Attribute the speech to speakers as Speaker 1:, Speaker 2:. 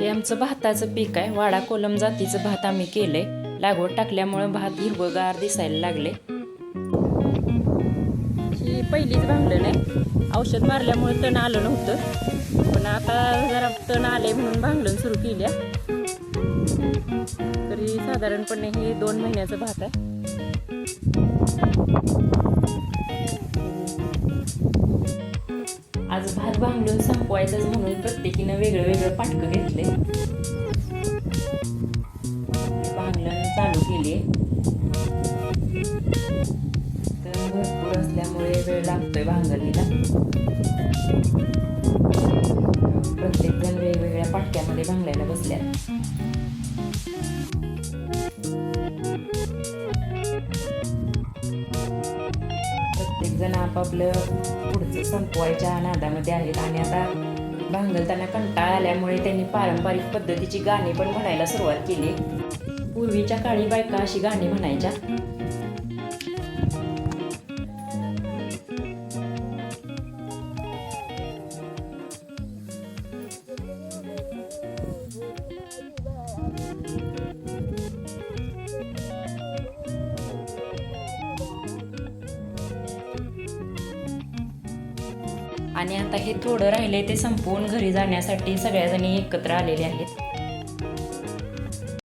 Speaker 1: हे आमचं भाताचं पीक आहे. वाडा कोलम जातीचं भात आम्ही केलंय. लागवड टाकल्यामुळे भात हिरवगार दिसायला लागले. ही पहिलीच भांगलं नाही औषध मारल्यामुळे तण आलं नव्हतं. पण आता जरा तण आले म्हणून भांगलण सुरू केल्या तरी साधारणपणे हे दोन महिन्याचं भात आहे. आज भात भांगलून संपवायचंच म्हणून प्रत्येकीनं वेगळं वेगळं पाटकं घेतले. भांगलं चालू केली. तर भरपूर असल्यामुळे वेळ लागतोय भांगलीला. प्रत्येक जण वेगवेगळ्या पाटक्यामध्ये भांगलायला बसल्या जण आपापलं पुढचं संपवायच्या नादामध्ये आहेत. आणि आता भांगलताना कंटाळा आल्यामुळे त्यांनी पारंपरिक पद्धतीची गाणी पण म्हणायला सुरुवात केली. पूर्वीच्या काळी बायका अशी गाणी म्हणायच्या आणि आता हे थोडं राहिले ते संपवून घरी जाण्यासाठी सगळ्याजणी एकत्र आलेले आहेत.